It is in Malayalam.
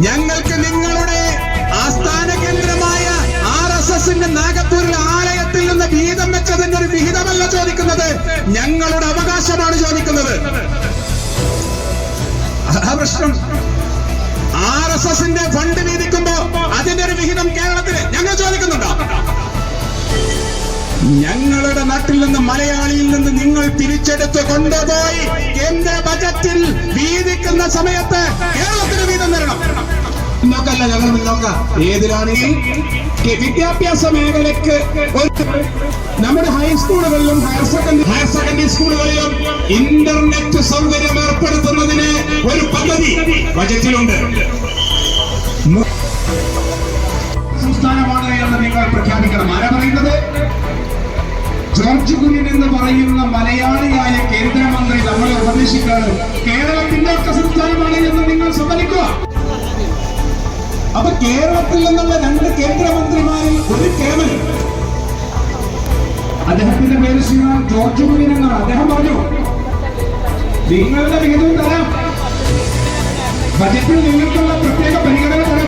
ഞങ്ങൾക്ക് നിങ്ങളുടെ ആസ്ഥാന കേന്ദ്രമായ ആർ എസ് എസിന്റെ നാഗപ്പൂരിൽ ആലയത്തിൽ നിന്ന് വീതം വെച്ചതിന്റെ ഒരു വിഹിതമല്ല ചോദിക്കുന്നത്. ഞങ്ങളുടെ അവകാശമാണ് ചോദിക്കുന്നത്. പ്രശ്നം. ആർ എസ് എസിന്റെ ഫണ്ട് വീതിക്കുമ്പോ അതിന്റെ ഒരു വിഹിതം കേരളത്തിൽ ഞങ്ങൾ ചോദിക്കുന്നുണ്ടോ? ഞങ്ങളുടെ നാട്ടിൽ നിന്ന് മലയാളിയിൽ നിന്ന് നിങ്ങൾ തിരിച്ചെടുത്ത് കൊണ്ടുപോയി കേന്ദ്ര ബജറ്റിൽ വീതിക്കുന്ന സമയത്ത് നോക്കല്ല ഞങ്ങൾ നോക്കാം ഏതിലാണെങ്കിൽ വിദ്യാഭ്യാസ മേഖലയ്ക്ക് ഒരു നമ്മുടെ ഹൈസ്കൂളുകളിലും ഹയർ സെക്കൻഡറി ഹയർ സെക്കൻഡറി സ്കൂളുകളിലും ഇന്റർനെറ്റ് സൗകര്യം ഏർപ്പെടുത്തുന്നതിന് ഒരു പദ്ധതി ബജറ്റിലുണ്ട്. സംസ്ഥാനമാണ് നിങ്ങൾ പ്രഖ്യാപിക്കണം. ആരാ പറയുന്നത്? ജോർജ് കുര്യൻ എന്ന് പറയുന്ന മലയാളിയായ കേന്ദ്രമന്ത്രി നമ്മളെ ഉപദേശിക്കാനും കേരളത്തിന്റെ ഒക്കെ സംസ്ഥാനമാണ് എന്ന് നിങ്ങൾ സമ്മതിക്കുക. അപ്പൊ കേരളത്തിൽ നിന്നുള്ള രണ്ട് കേന്ദ്രമന്ത്രിമാരിൽ ഒരു കേമൻ. അദ്ദേഹത്തിന്റെ പേര് ശ്രീമാൻ ജോർജ് കുര്യൻ എന്നാണ്. അദ്ദേഹം പറഞ്ഞു നിങ്ങളുടെ വിഹിതവും തരാം. ബജറ്റിൽ നിങ്ങൾക്കുള്ള പ്രത്യേക പരിഗണന